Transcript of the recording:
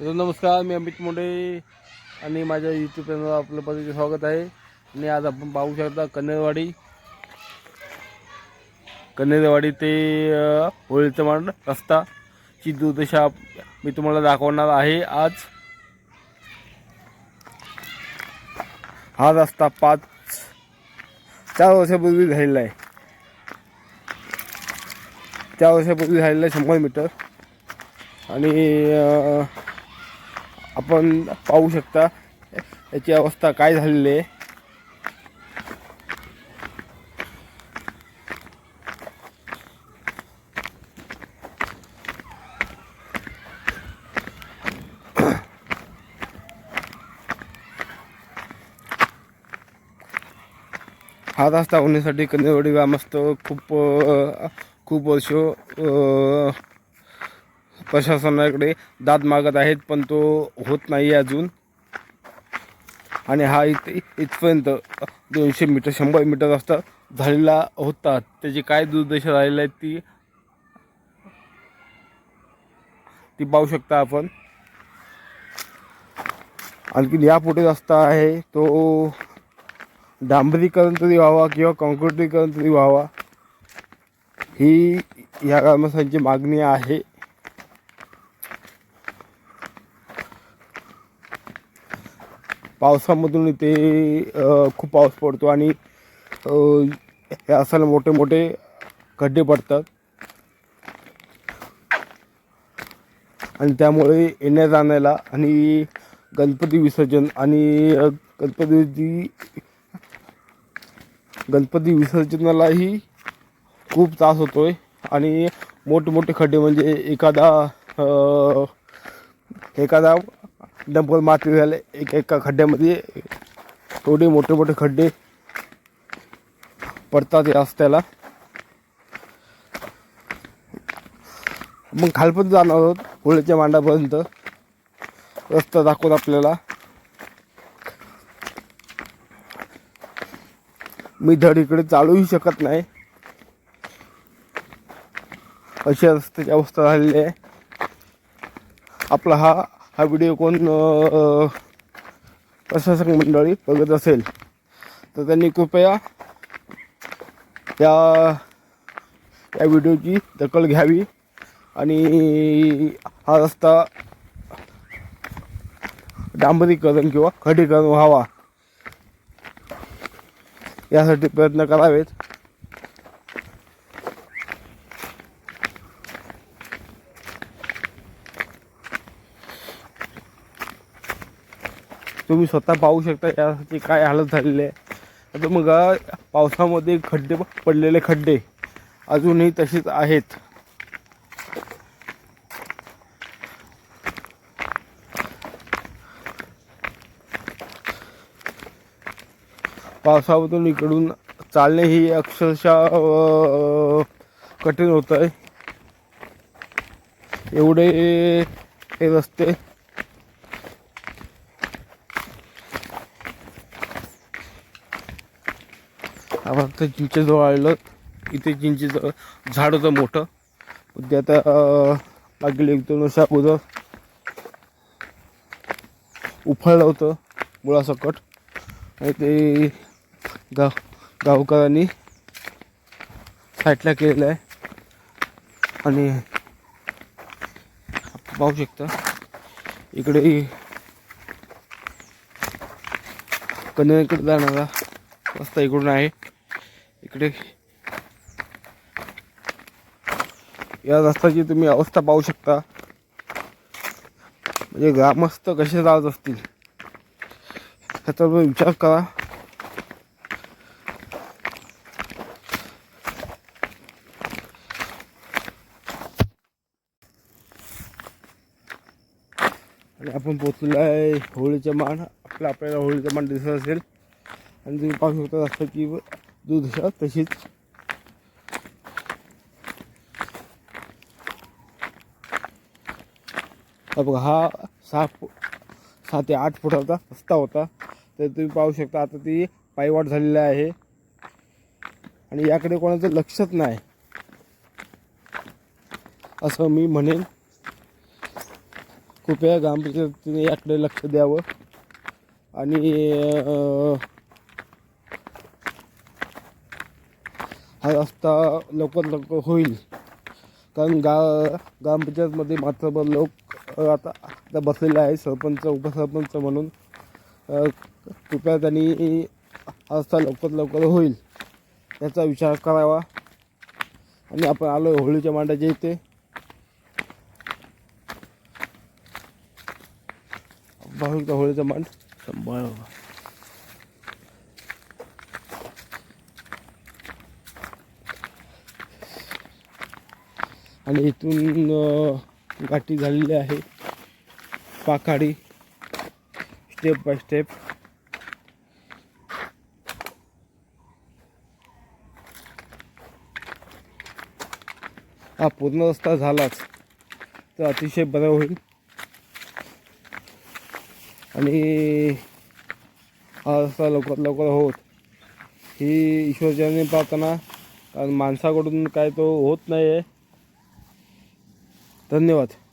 तर नमस्कार मी अमित मुंडे आणि माझ्या यूट्यूब चॅनलवर आपलं पद्धतीचे स्वागत आहे. आणि आज आपण पाहू शकता कन्नेरवाडी कन्नेरवाडी ते अ, होळीचं रस्ता ची दुर्दशा मी तुम्हाला दाखवणार आहे आज. हा रस्ता पाच चार वर्षापूर्वी झालेला आहे. चार वर्षापूर्वी झालेला आहे शंभर मीटर. आणि आपण पाहू शकता याची अवस्था काय झालेली आहे. हा रस्ता होण्यासाठी कन्नेवाडी ग्रामस्थ खूप खूप वर्ष प्रशासनाकडे दाद मागत आहेत पण तो होत नाही अजून. आणि हा इथे इथपर्यंत दोनशे मीटर शंभर मीटर रस्ता झालेला होता. त्याची काय दुर्दशा राहिली आहे ती ती पाहू शकता आपण. आणखी यापुढे रस्ता आहे तो डांबरीकरण तरी व्हावा किंवा कॉन्क्रिटीकरण तरी व्हावा. ही या ग्रामस्थांची मागणी आहे. पावसामधून इथे खूप पाऊस पडतो आणि हे असायला मोठे मोठे खड्डे पडतात. आणि त्यामुळे येण्या जाण्याला आणि गणपती विसर्जन आणि गणपतीची गणपती विसर्जनालाही खूप त्रास होतो आहे आणि मोठमोठे खड्डे म्हणजे एखादा एखादा डंपर माती झाले एक एका खड्ड्यामध्ये. थोडे मोठे मोठे खड्डे पडतात या रस्त्याला. मग खालपर्यंत जाणार आहोत होळीच्या मांडापर्यंत. रस्ता दाखवत आपल्याला. मी धड इकडे चालूही शकत नाही. अशा रस्त्याची अवस्था झालेली आहे. आपला हा हा व्हिडिओ कोण प्रशासक मंडळी बघत असेल तर त्यांनी कृपया त्या या व्हिडिओची दखल घ्यावी आणि हा रस्ता डांबरीकरण किंवा खडीकरण व्हावा. यासाठी प्रयत्न करावेत. तुम्ही स्वतः पाहू शकता यासाठी काय हालत झालेली आहे. आता मग पावसामध्ये खड्डे पडलेले खड्डे अजूनही तसेच आहेत. पावसामधून इकडून चालणे ही अक्षरशः कठीण होत आहे एवढे हे रस्ते आपण आता चिंचेजवळ आलेलो. इथे चिंचेचं झाड होतं मोठं. ते आता मागील एक दोन वर्षा उफाळलं होतं मुळासकट. आणि ते गाव गावकऱ्यांनी साईडला केलेलं आहे. आणि पाहू शकता इकडे कन्याकडे जाणारा रस्ता इकडून आहे. इकडे. या रस्त्याची तुम्ही अवस्था पाहू शकता. म्हणजे ग्रामस्थ कसे जात असतील ह्याचा तुम्ही विचार करा. आणि आपण पोचलेलो आहे होळीचं मान आपल्या आपल्याला होळीचं मान दिसत असेल. आणि तुम्ही पाहू शकता रस्त्याची दुर्दशा तशीच. बघा हा सहा फु सहा ते आठ फुटाचा रस्ता होता. तर तुम्ही पाहू शकता आता ती पायवाट झालेली आहे. आणि याकडे कोणाचं लक्षच नाही. असं मी म्हणेन. कृपया ग्रामपंचायतीने याकडे लक्ष द्यावं. आणि हा रस्ता लवकर लवकर होईल. कारण गा ग्रामपंचायतमध्ये मात्रभर लोक आता आता बसलेले आहे सरपंच उपसरपंच म्हणून. कृपया त्यांनी हा रस्ता लवकर लवकर होईल याचा विचार करावा. आणि आपण आलो होळीच्या मांडाच्या इथे. भाविक होळीचा मांड. बरं आणि इथून गाठी झालेली आहे. पाखाडी. स्टेप बाय स्टेप हा पूर्ण रस्ता झालाच. तर अतिशय बरं होईल. आणि हा रस्ता लवकरात लवकर होत. ही ईश्वरचरणी प्रार्थना. कारण माणसाकडून काय तो होत नाही आहे धन्यवाद.